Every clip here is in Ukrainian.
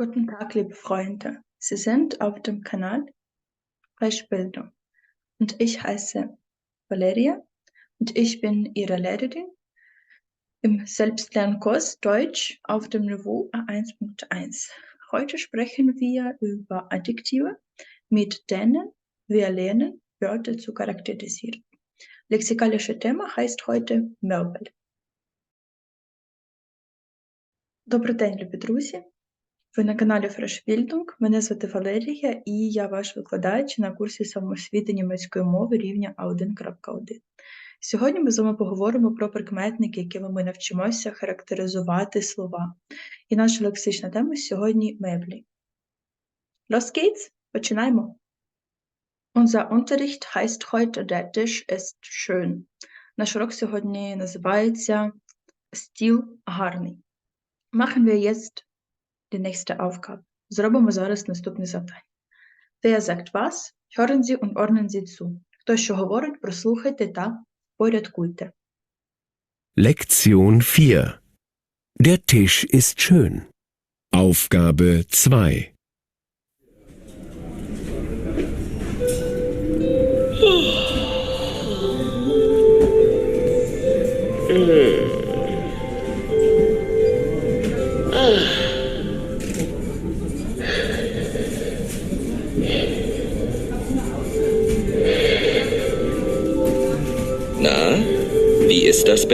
Guten Tag, liebe Freunde. Sie sind auf dem Kanal Sprechbildung und ich heiße Valeria und ich bin Ihre Lehrerin im Selbstlernkurs Deutsch auf dem Niveau A1.1. Heute sprechen wir über Adjektive, mit denen wir lernen, Wörter zu charakterisieren. Lexikalische Thema heißt heute Möbel. Добрий день, любі друзі! Ви на каналі Фрешбільдунг. Мене звати Валерія і я ваш викладач на курсі самоосвіти німецької мови рівня А1.1. Сьогодні ми з вами поговоримо про прикметники, якими ми навчимося характеризувати слова. І наша лексична тема сьогодні меблі. Los geht's! Починаємо! Unser Unterricht heißt heute Der Tisch ist schön. Наш урок сьогодні називається Стіл гарний. Machen wir jetzt nächste Aufgabe. Зробимо зараз наступне завдання. Wer sagt was? Hören Sie und ordnen Sie zu. Хто що говорить, прослухайте та порядкуйте. Lektion 4 Der Tisch ist schön. Aufgabe 2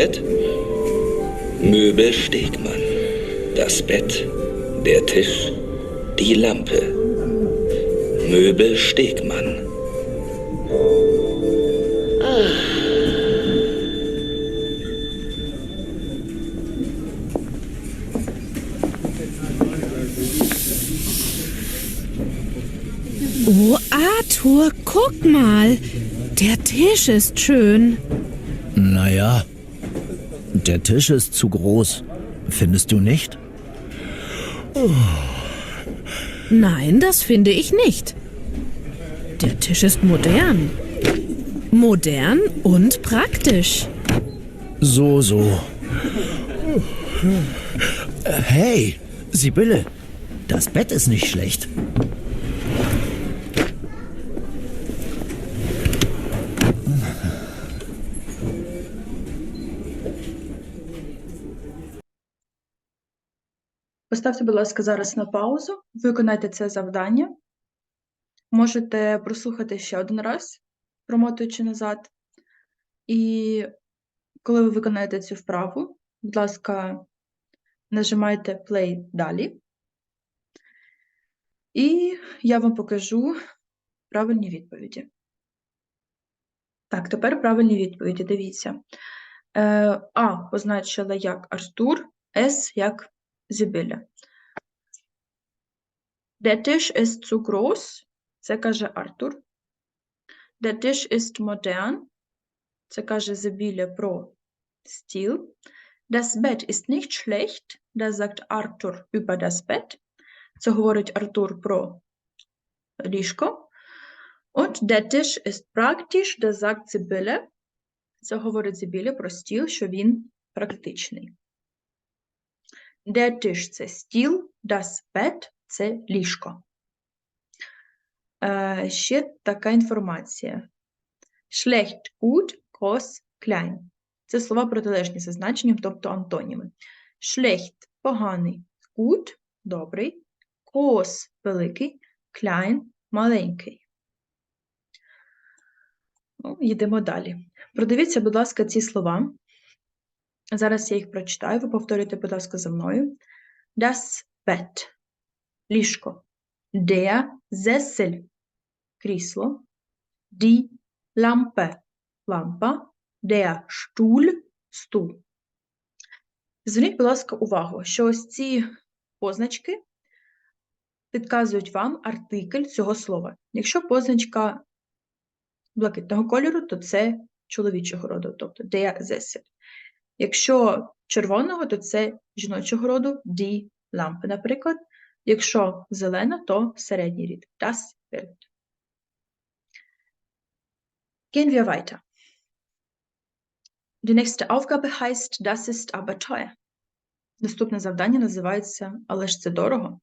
Bett? Möbel Stegmann. Das Bett, der Tisch, die Lampe. Möbel Stegmann. Oh, Arthur, guck mal. Der Tisch ist schön. Naja, der Tisch ist zu groß. Findest du nicht? Nein, das finde ich nicht. Der Tisch ist modern. Modern und praktisch. So, so. Hey, Sibylle, das Bett ist nicht schlecht. Поставте, будь ласка, зараз на паузу, виконайте це завдання. Можете прослухати ще один раз, промотуючи назад. І коли ви виконаєте цю вправу, будь ласка, нажимайте play далі. І я вам покажу правильні відповіді. Так, тепер правильні відповіді. Дивіться. Е, А позначила як Артур, С як Зібіля. Der Tisch ist zu groß, це Артур. Der Tisch ist modern, це каже Зібіля про стіл. Das Bett ist nicht schlecht, das sagt Arthur über das Bett. Це говорить Артур про ліжко. Und der Tisch ist praktisch, das sagt Sibylle. Це говорить Зібіля про стіл, що він практичний. Der Tisch – це стіл, das Bett – це ліжко. Е, ще така інформація. Schlecht, gut, groß, klein. Це слова протилежні за значенням, тобто антоніми. Schlecht – поганий, gut – добрий, groß – великий, klein – маленький. Ну, йдемо далі. Продивіться, будь ласка, ці слова. Зараз я їх прочитаю, ви повторюйте, будь ласка, за мною. Das Bett – ліжко. Der Sessel – крісло. Die Lampe – лампа. Der Stuhl – стул. Зверніть, будь ласка, увагу, що ось ці позначки підказують вам артикль цього слова. Якщо позначка блакитного кольору, то це чоловічого роду, тобто der Sessel. Якщо червоного, то це жіночого роду die Lampe, наприклад. Якщо зелена, то середній рід das Bild. Gehen wir weiter. Die nächste Aufgabe heißt Das ist aber teuer. Наступне завдання називається Але ж це дорого.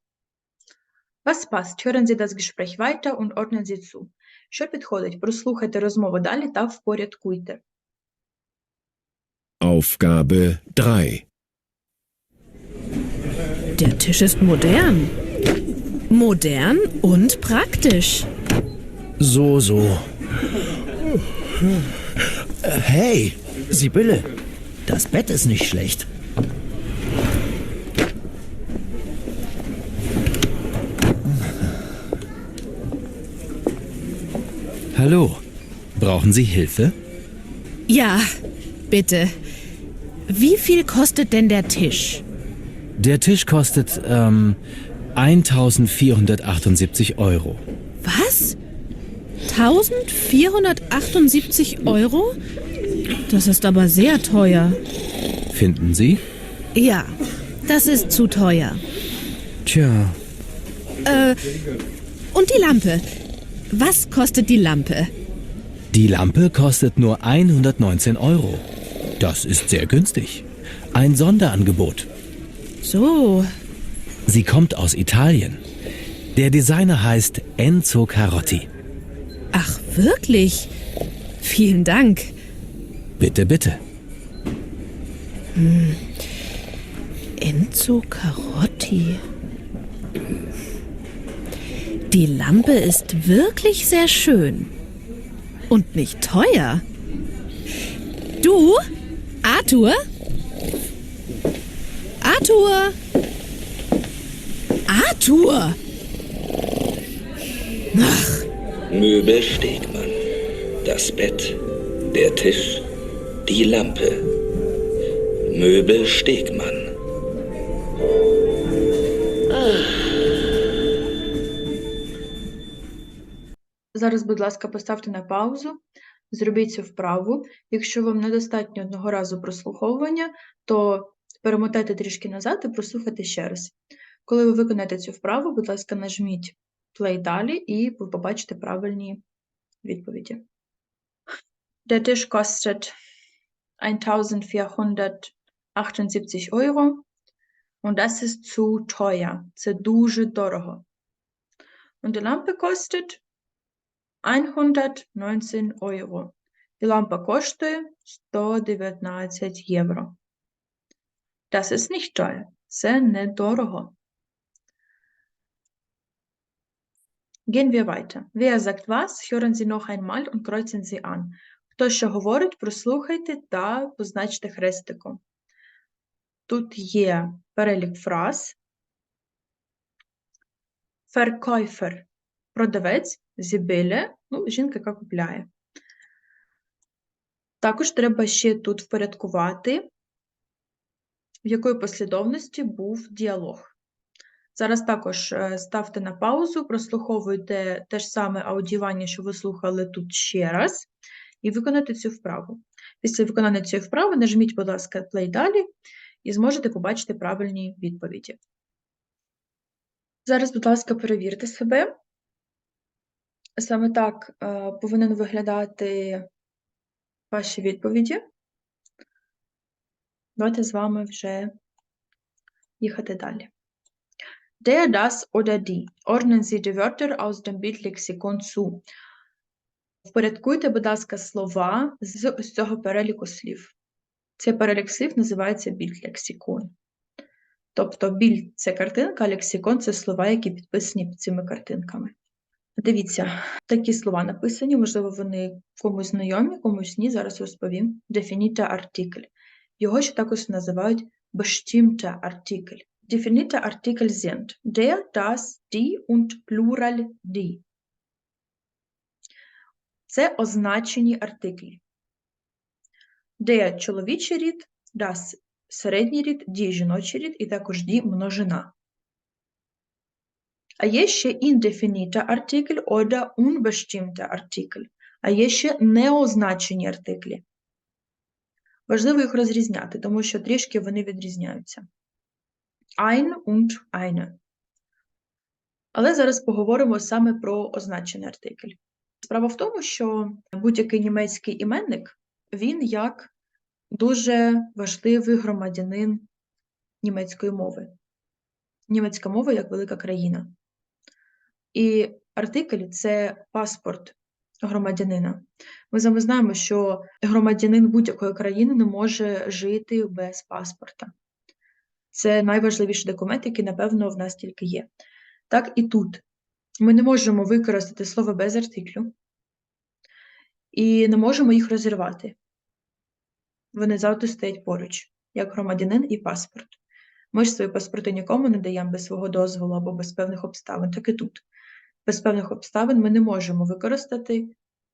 Was passt? Hören Sie das Gespräch weiter und ordnen Sie zu. Що підходить? Прослухайте розмову далі та впорядкуйте. Aufgabe 3. Der Tisch ist modern. Modern und praktisch. So, so. Hey, Sibylle, das Bett ist nicht schlecht. Hallo, brauchen Sie Hilfe? Ja, bitte. Wie viel kostet denn der Tisch? Der Tisch kostet ähm, 1478 Euro. Was? 1478 Euro? Das ist aber sehr teuer. Finden Sie? Ja, das ist zu teuer. Tja, Äh, und die Lampe. Was kostet die Lampe? die Lampe kostet nur 119 Euro. Das ist sehr günstig. Ein Sonderangebot. So, Sie kommt aus Italien. Der Designer heißt Enzo Carotti. ach wirklich? Vielen Dank. Bitte, bitte. Enzo Carotti. Die Lampe ist wirklich sehr schön. Und nicht teuer. Du, Arthur? Arthur! Arthur! Ach, Möbel Stegmann. Das Bett, der Tisch, die Lampe. Möbel Stegmann. Зараз, будь ласка, поставте на паузу, зробіть цю вправу. Якщо вам недостатньо одного разу прослуховування, то перемотайте трішки назад і прослухайте ще раз. Коли ви виконаєте цю вправу, будь ласка, нажміть play далі і ви побачите правильні відповіді. Der Tisch kostet 1478 Euro. Und das ist zu teuer. Це дуже дорого. Und die Lampe kostet 119 Euro. І лампа коштує 119 євро. Das ist nicht teuer. Це недорого. Gehen wir weiter. Wer sagt was? Hören Sie noch einmal und kreuzen Sie an. Хто що говорить, прослухайте та позначте хрестиком. Тут є перелік фраз. Verkäufer – продавець, зібеле, ну, жінка, яка купляє. Також треба ще тут впорядкувати, в якої послідовності був діалог. Зараз також е, ставте на паузу, прослуховуйте те ж саме аудіювання, що ви слухали тут ще раз, і виконайте цю вправу. Після виконання цієї вправи нажміть, будь ласка, play далі і зможете побачити правильні відповіді. Зараз, будь ласка, перевірте себе. Саме так е, повинен виглядати ваші відповіді. Давайте з вами вже їхати далі. Der, das oder die. Ordnen Sie die Wörter aus dem Bildlexikon zu. Впорядкуйте, будь ласка, слова з, цього переліку слів. Цей перелік слів називається більдлексикон. Тобто біль це картинка, а лексикон це слова, які підписані під цими картинками. Дивіться, такі слова написані, можливо, вони комусь знайомі, комусь ні. Зараз розповім. Definite артикль. Його ще також називають bestimmter артикль. Definite Artikel sind der, das, die und Plural die. Це означені артиклі. Der – чоловічий рід, das – середній рід, die – жіночий рід і також die – множина. А є ще indefinite артикль oder unbestimmte артикль. А є ще неозначені артиклі. Важливо їх розрізняти, тому що трішки вони відрізняються. Ein und eine. Але зараз поговоримо саме про означений артикль. Справа в тому, що будь-який німецький іменник, він як дуже важливий громадянин німецької мови. Німецька мова як велика країна. І артикль це паспорт громадянина. Ми з вами знаємо, що громадянин будь-якої країни не може жити без паспорта. Це найважливіший документ, який, напевно, в нас тільки є. Так і тут. Ми не можемо використати слово без артиклю і не можемо їх розірвати. Вони завжди стоять поруч, як громадянин і паспорт. Ми ж свої паспорти нікому не даємо без свого дозволу або без певних обставин, так і тут. Без певних обставин ми не можемо використати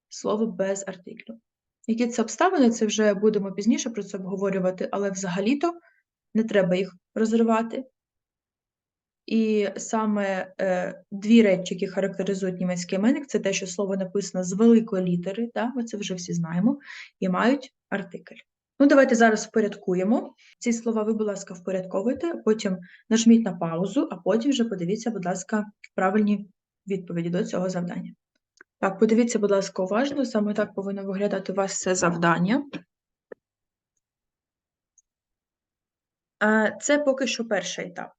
слово без артиклю. Які це обставини, це вже будемо пізніше про це обговорювати, але взагалі-то не треба їх розривати. І саме е, дві речі, які характеризують німецький іменник, це те, що слово написано з великої літери, да, ми це вже всі знаємо, і мають артикль. Ну, давайте зараз впорядкуємо. Ці слова ви, будь ласка, впорядковуйте, потім нажміть на паузу, а потім вже подивіться, будь ласка, правильні відповіді до цього завдання. Так, подивіться, будь ласка, уважно, саме так повинно виглядати у вас це завдання. Це поки що перший етап.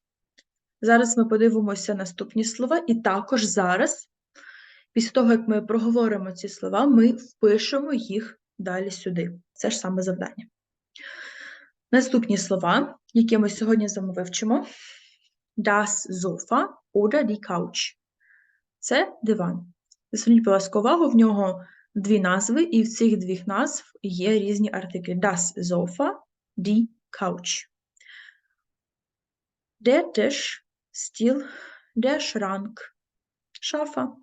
Зараз ми подивимося наступні слова, і також зараз, після того, як ми проговоримо ці слова, ми впишемо їх далі сюди. Це ж саме завдання. Наступні слова, які ми сьогодні з вами вивчимо: das Sofa oder die Couch. Це диван. Зверніть, будь ласка, увагу, в нього дві назви, і в цих двох назв є різні артиклі. Das Sofa, die Couch. Der Tisch, стіл, der Schrank, шафа,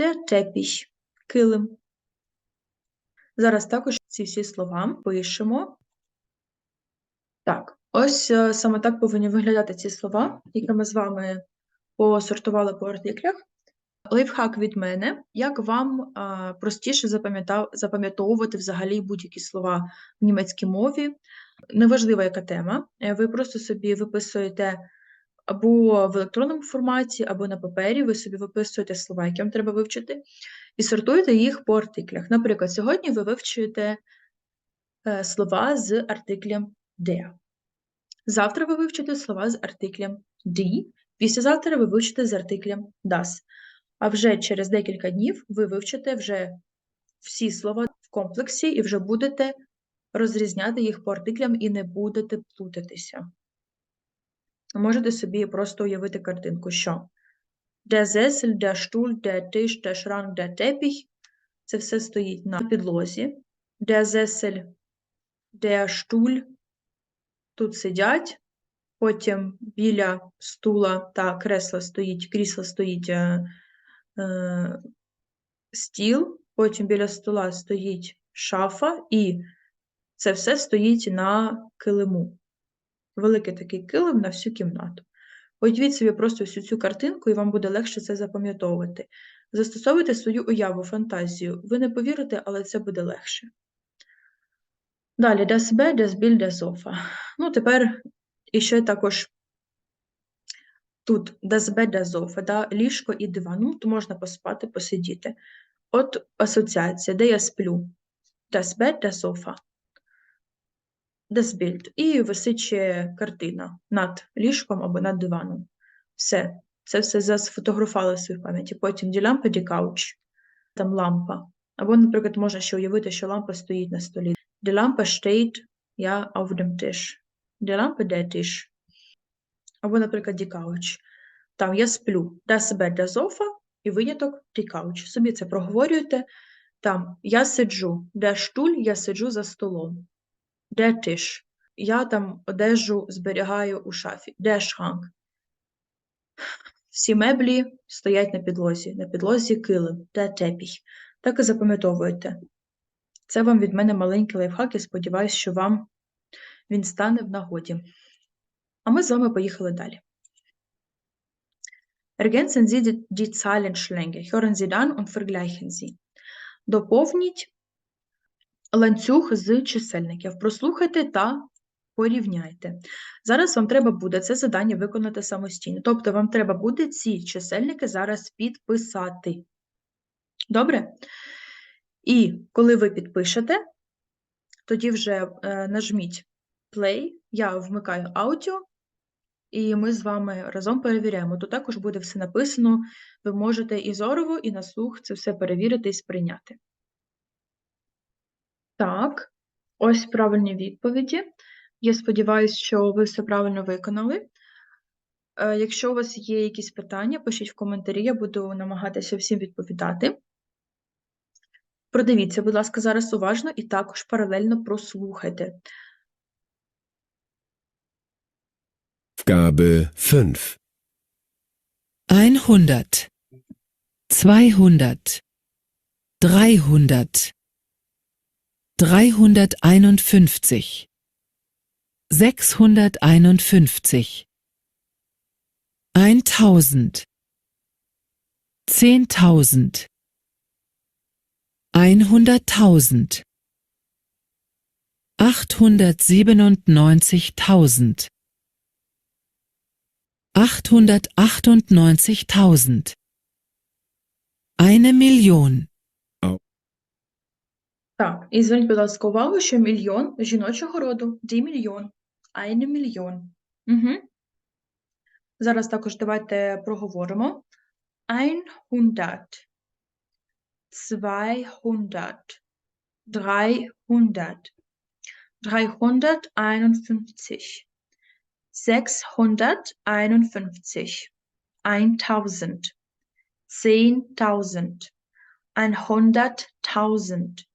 der Teppich, килим. Зараз також ці всі слова пишемо. Так, ось е, саме так повинні виглядати ці слова, які ми з вами посортували по артиклях. Лайфхак від мене, як вам простіше запам'ятовувати взагалі будь-які слова в німецькій мові. Неважливо, яка тема. е, Ви просто собі виписуєте або в електронному форматі, або на папері, ви собі виписуєте слова, які вам треба вивчити, і сортуєте їх по артиклях. Наприклад, сьогодні ви вивчуєте е, слова з артиклем der. Завтра ви вивчите слова з артиклем die, післязавтра ви вивчите з артиклем das. А вже через декілька днів ви вивчите вже всі слова в комплексі і вже будете розрізняти їх по артиклям і не будете плутатися. Можете собі просто уявити картинку, що der Sessel, der Stuhl, der Tisch, der Schrank, der Teppich – це все стоїть на підлозі. Der Sessel, der Stuhl – тут сидять, потім біля стула та кресла стоїть, крісла стоїть стіл, потім біля стола стоїть шафа, і це все стоїть на килиму. Великий такий килим на всю кімнату. Уявіть собі просто всю цю картинку, і вам буде легше це запам'ятовувати. Застосовуйте свою уяву, фантазію. Ви не повірите, але це буде легше. Далі, das Bett, das Bild, das Sofa. Ну, тепер іще також тут das Bett, да, ліжко і диван. Ну, то можна поспати, посидіти. От асоціація, де я сплю. Sofa. Das Bild. І висить ще картина над ліжком або над диваном. Все. Це все засфотографували в своїй пам'яті. Потім die Lampe, die Couch. Там лампа. Або, наприклад, можна ще уявити, що лампа стоїть на столі. Die Lampe steht ja auf dem Tisch. Die Lampe, der Tisch. Або, наприклад, Couch. Там я сплю. Das Bett, der Sofa і виняток Couch. Собі це проговорюєте. Там я сиджу. Der Stuhl, я сиджу за столом. Der Tisch. Я там одежу зберігаю у шафі. Der Schrank. Всі меблі стоять на підлозі. На підлозі килим. Der Teppich. Так і запам'ятовуєте. Це вам від мене маленький лайфхак, і сподіваюся, що вам він стане в нагоді. А ми з вами поїхали далі. Ergänzen Sie die- Zahlenschlänge. Hören Sie dann und vergleichen Sie. Доповніть ланцюг з чисельників. Прослухайте та порівняйте. Зараз вам треба буде це завдання виконати самостійно. Тобто вам треба буде ці чисельники зараз підписати. Добре? І коли ви підпишете, тоді вже е, нажміть play, я вмикаю аудіо, і ми з вами разом перевіряємо. Тут також буде все написано. Ви можете і зорово, і на слух це все перевірити і сприйняти. Так, ось правильні відповіді. Я сподіваюся, що ви все правильно виконали. Е, Якщо у вас є якісь питання, пишіть в коментарі, я буду намагатися всім відповідати. Продивіться, будь ласка, зараз уважно і також паралельно прослухайте. Aufgabe 5. 100, 200, 300, 351, 651, 1000, 10.000, 100.000, 897.000, 898.000. Eine Million. Так, і зверніть, будь ласка, увагу, що мільйон жіночого роду, ді мільйон, eine мільйон. Угу. Зараз також давайте проговоримо. 100, 200, 300, 351, 651, 1000, 10.000, 100.000,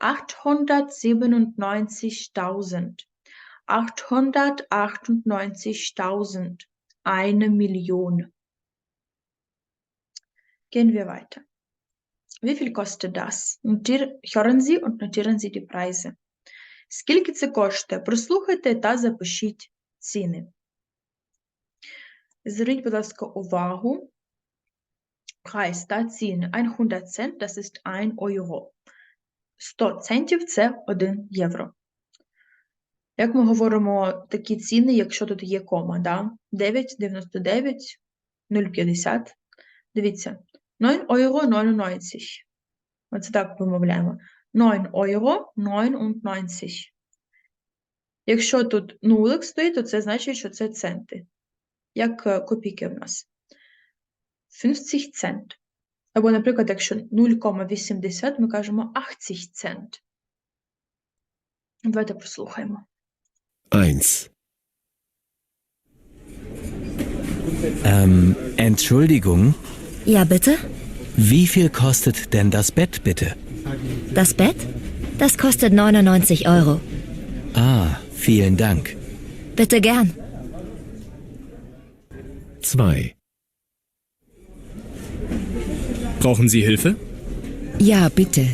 897.000, 898.000, eine Million. Gehen wir weiter. Wie viel kostet das? Notier, hören Sie und notieren Sie die Preise. Скільки це коштує? Прослухайте та запишіть Ціни. Зверніть, будь ласка, увагу. Preis та ціни 100 Cent, das ist 1 Euro. 100 центів – це 1 євро. Як ми говоримо такі ціни, якщо тут є кома, да? 9,99, 0,50. Дивіться, 9 euro 99. Оце так вимовляємо. 9 euro 99. Якщо тут нулик стоїть, то це значить, що це центи. Як е, копійки в нас. 50 цент. Або, наприклад, якщо 0,80, ми кажемо 80 цент. Давайте прослухаємо. 1. Ähm, Entschuldigung, Ja, bitte? wie viel kostet denn das Bett bitte? Das Bett? Das kostet 99 Euro. Ah, vielen Dank. Bitte gern. 2. Brauchen Sie Hilfe? Ja, bitte.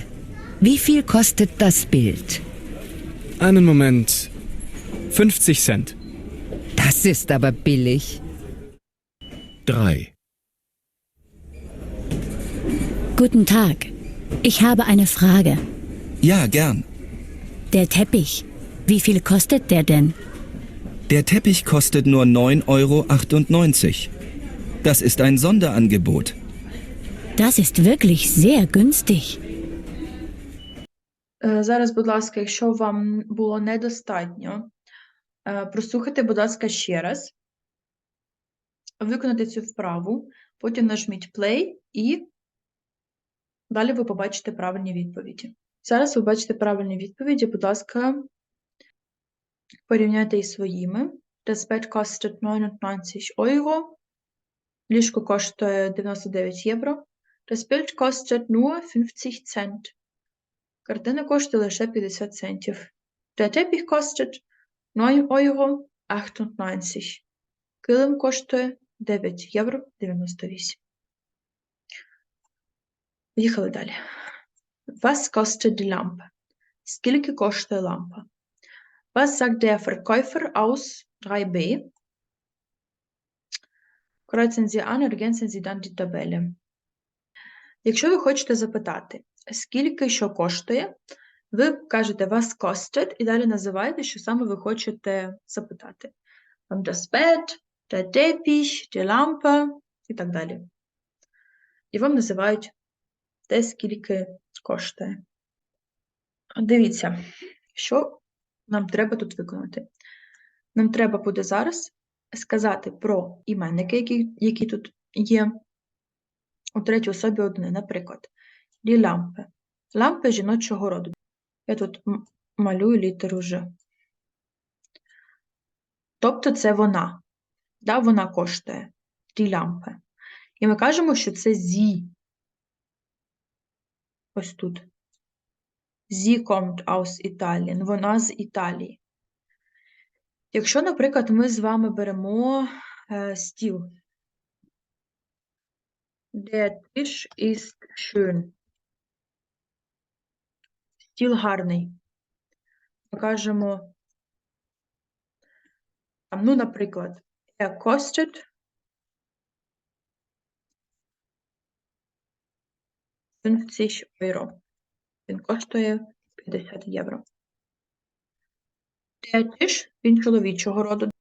Wie viel kostet das Bild? Einen Moment. 50 Cent. Das ist aber billig. 3. Guten Tag. Ich habe eine Frage. Ja, gern. Der Teppich. Wie viel kostet der denn? Der Teppich kostet nur 9,98 Euro. Das ist ein Sonderangebot. Das ist wirklich sehr günstig. Е, Зараз, будь ласка, якщо вам було недостатньо, е, прослухайте, будь ласка, ще раз. Виконайте цю вправу, потім нажміть play і далі ви побачите правильні відповіді. Зараз ви бачите правильні відповіді, будь ласка, порівняйте із своїми. Das Bett kostet 99 Euro. Ліжко коштує 99 євро. Das Bild kostet nur 50 Cent. Картина коштує лише 50 центів. Der Teppich kostet 9 Euro 98. Килим коштує 9 євро 98. Поїхали далі. Was kostet die Lampe? Скільки коштує лампа? Was sagt der Verkäufer aus 3b? Kreuzen Sie an, ergänzen Sie dann die Tabelle. Якщо ви хочете запитати, скільки що коштує, ви кажете was kostet і далі називаєте, що саме ви хочете запитати. Там das Bett, der Teppich, die Lampe і так далі. І вам називають те, скільки коштує. Дивіться, що нам треба тут виконати. Нам треба буде зараз сказати про іменники, які, які тут є у третій особі одни. Наприклад, die лампи. Лампи жіночого роду. Я тут малюю літеру Ж. Тобто це вона. Да, вона коштує. Die лампи. І ми кажемо, що це зі. Ось тут. Sie kommt aus Italien. Вона з Італії. Якщо, наприклад, ми з вами беремо е, стіл. Der Tisch ist schön. Стіл гарний. Ми кажемо, ну, наприклад, er kostet 50 євро. Він коштує 50 євро. Tisch, він чоловічого роду.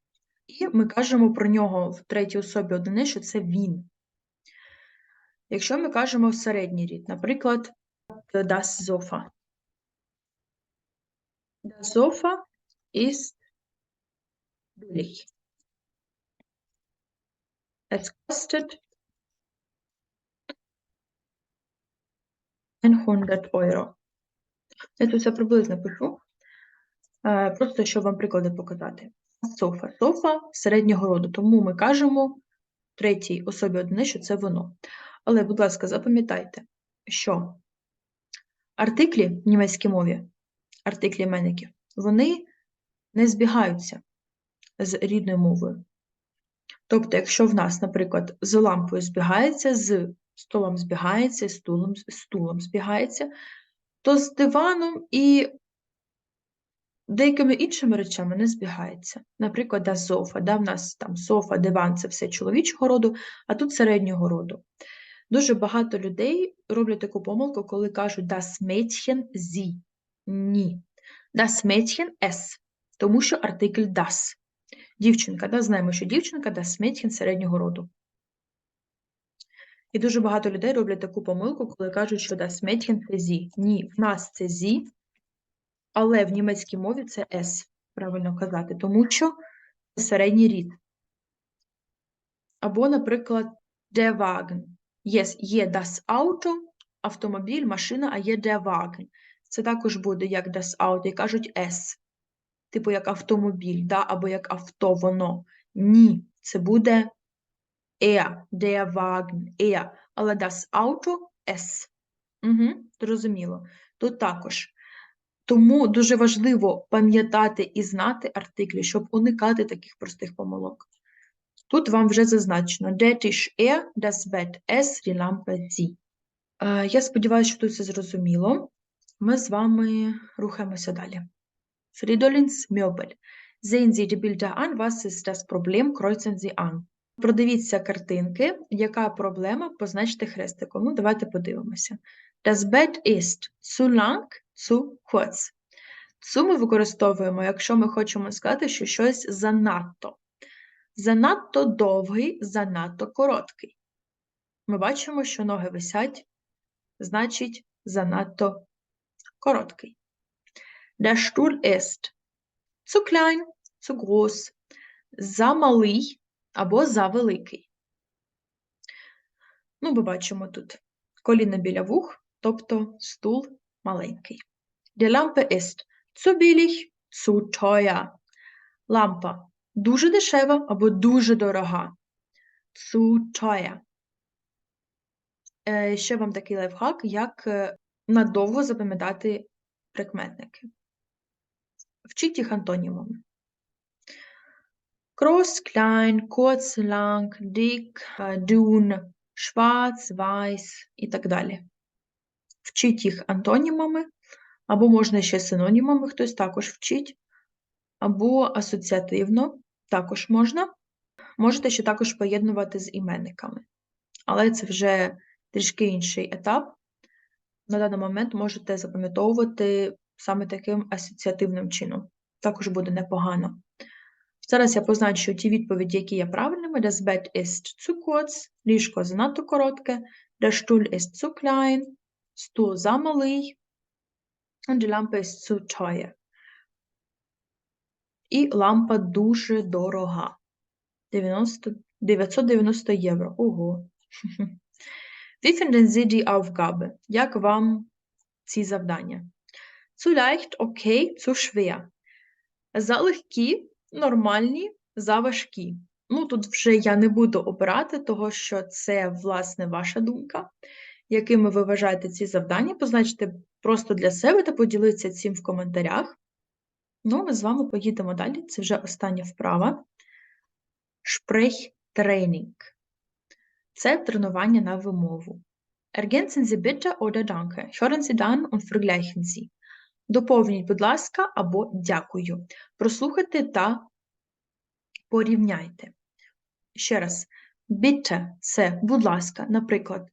І ми кажемо про нього в третій особі одини, що це він. Якщо ми кажемо середній рід, наприклад, das Sofa. Das Sofa ist billig. Es kostet 100 Euro. Я тут все приблизно пишу, е, просто щоб вам приклади показати. Софа. Софа середнього роду, тому ми кажемо третій особі одини, що це воно. Але, будь ласка, запам'ятайте, що артиклі в німецькій мові, артиклі іменників, вони не збігаються з рідною мовою. Тобто, якщо в нас, наприклад, з лампою збігається, з столом збігається, стулом, стулом збігається, то з диваном і деякими іншими речами не збігається. Наприклад, да, софа, да, в нас там софа, диван це все чоловічого роду, а тут середнього роду. Дуже багато людей роблять таку помилку, коли кажуть das Mädchen sie. Ні. Das Mädchen es, тому що артикль das. Дівчинка, да, знаємо, що дівчинка das Mädchen середнього роду. І дуже багато людей роблять таку помилку, коли кажуть, що das Mädchen це sie. Ні, в нас це sie, але в німецькій мові це S, правильно казати, тому що це середній рід. Або, наприклад, der Wagen. Є, є das Auto, автомобіль, машина, а є der Wagen. Це також буде як das Auto, і кажуть S. Типу як автомобіль, да? або як авто, воно. Ні, це буде er, der Wagen, er. Але das Auto S. Угу, зрозуміло. Тут також. Тому дуже важливо пам'ятати і знати артиклі, щоб уникати таких простих помилок. Тут вам вже зазначено Der Tisch er, das Bett es, die Lampe sie. Я сподіваюся, що тут все зрозуміло. Ми з вами рухаємося далі. Fridolins Möbel. Sehen Sie die Bilder an, was ist das Problem, kreuzen Sie an. Продивіться картинки, яка проблема, позначте хрестиком. Ну, давайте подивимося. Das Bett ist zu lang, zu kurz. Цу ми використовуємо, якщо ми хочемо сказати, що щось занадто. Занадто довгий, занадто короткий. Ми бачимо, що ноги висять, значить, занадто короткий. Der Stuhl ist zu klein, zu groß, замалий або завеликий. Ну, ми бачимо тут коліна біля вух, тобто стул маленький. Die Lampe ist zu billig, zu teuer. Лампа дуже дешева або дуже дорога. Zu teuer. Е, Ще вам такий лайфхак, як е, надовго запам'ятати прикметники. Вчіть їх антонімами. Groß, klein, kurz, lang, dick, dünn, schwarz, weiß і так далі. Вчіть їх антонімами, або можна ще синонімами, хтось також вчить, або асоціативно також можна. Можете ще також поєднувати з іменниками. Але це вже трішки інший етап. На даний момент можете запам'ятовувати саме таким асоціативним чином. Також буде непогано. Зараз я позначу ті відповіді, які є правильними. Das Bett ist zu kurz, ліжко занадто коротке, der Stuhl ist zu klein, стул замалий, und die Lampe ist zu teuer. І лампа дуже дорога. 90, 990 євро. Ого. Wie finden Sie die Aufgabe? Як вам ці завдання? Zu leicht, окей, zu schwer. Залегкі, нормальні, заважкі. Ну, тут вже я не буду обирати, того що це, власне, ваша думка. Якими ви вважаєте ці завдання, позначте просто для себе та поділіться цим в коментарях. Ну, ми з вами поїдемо далі. Це вже остання вправа. Sprechtraining. Це тренування на вимову. Ergänzen Sie bitte oder danke. Hören Sie dann und vergleichen Sie. Доповніть, будь ласка, або дякую. Прослухайте та порівняйте. Ще раз. Bitte – це, будь ласка, наприклад,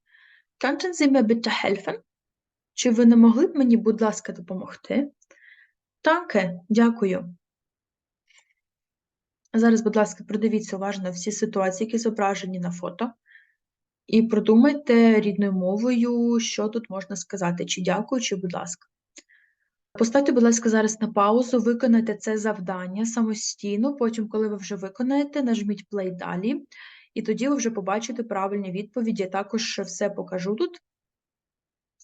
Könnten Sie mir bitte helfen? Чи ви не могли б мені, будь ласка, допомогти? Danke, дякую. Зараз, будь ласка, продивіться уважно всі ситуації, які зображені на фото, і продумайте рідною мовою, що тут можна сказати, чи дякую, чи будь ласка. Поставте, будь ласка, зараз на паузу, виконайте це завдання самостійно. Потім, коли ви вже виконаєте, нажміть play далі, і тоді ви вже побачите правильні відповіді. Я також все покажу тут.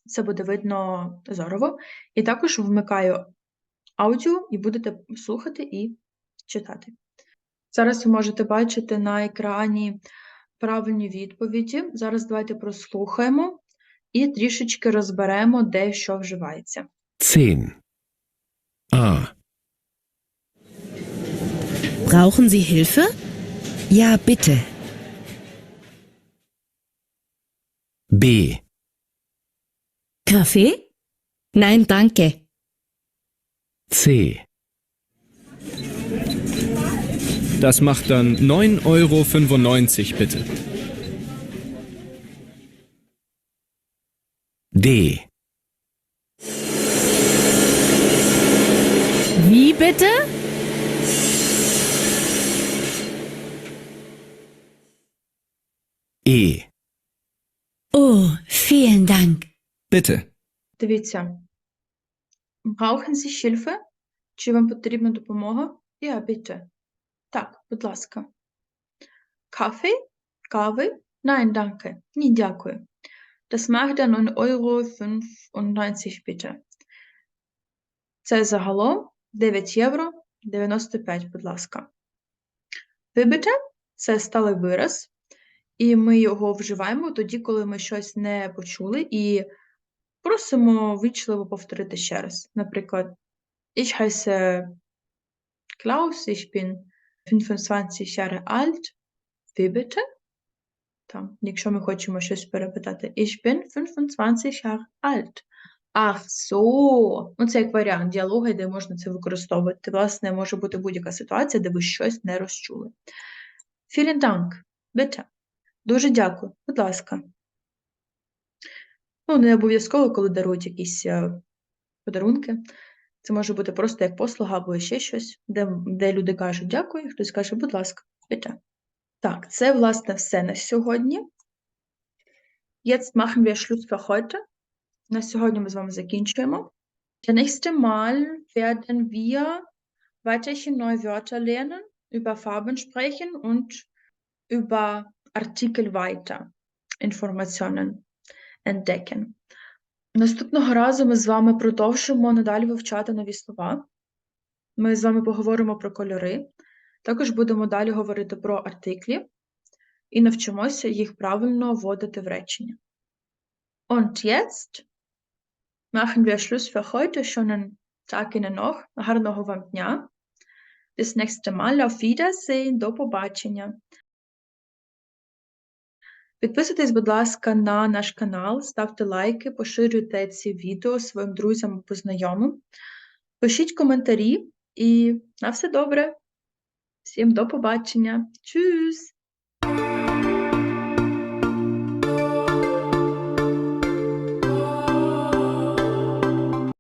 Це буде видно зорово. І також вмикаю аудіо і будете слухати і читати. Зараз ви можете бачити на екрані правильні відповіді. Зараз давайте прослухаємо і трішечки розберемо, де що вживається. 10. A. Brauchen Sie Hilfe? Ja, bitte. B. Kaffee? Nein, danke. C. Das macht dann 9,95 Euro bitte. D. Wie bitte? E. Oh, vielen Dank. Bitte. Дивіться. Brauchen Sie Hilfe? Чи вам потрібна допомога? Ja, bitte. Так, будь ласка. Kaffee? Кави? Nein, danke. Ні, дякую. Das macht dann 9,95 Euro bitte. Це загалом 9 євро 95, будь ласка. Вибачте, це сталий вираз, і ми його вживаємо тоді, коли ми щось не почули, і просимо вічливо повторити ще раз. Наприклад, Ich heiße Klaus, ich bin 25 Jahre alt. Wie? Там, якщо ми хочемо щось перепитати. Ich bin 25 Jahre alt. Ах, so. Ну, це як варіант діалогу, де можна це використовувати. Власне, може бути будь-яка ситуація, де ви щось не розчули. Vielen Dank. Bitte. Дуже дякую. Будь ласка. Ну, не обов'язково, коли дарують якісь е, подарунки. Це може бути просто як послуга або ще щось, де, де люди кажуть дякую, хтось каже, будь ласка, bitte. Так, це, власне, все на сьогодні. Jetzt machen wir Schluss für heute. На сьогодні ми з вами закінчуємо. Der nächste Mal werden wir weiterhin neue Wörter lernen, über Farben sprechen und über Artikel weiter Informationen entdecken. Наступного разу ми з вами продовжимо надалі вивчати нові слова. Ми з вами поговоримо про кольори. Також будемо далі говорити про артиклі і навчимося їх правильно вводити в речення. Und jetzt machen wir Schluss für heute. Schönen Tag Ihnen noch. Гарного вам дня. Bis nächste Mal. Auf Wiedersehen. До побачення. Підписуйтесь, будь ласка, на наш канал, ставте лайки, поширюйте ці відео своїм друзям або знайомим. Пишіть коментарі і на все добре. Всім до побачення. Тschüss!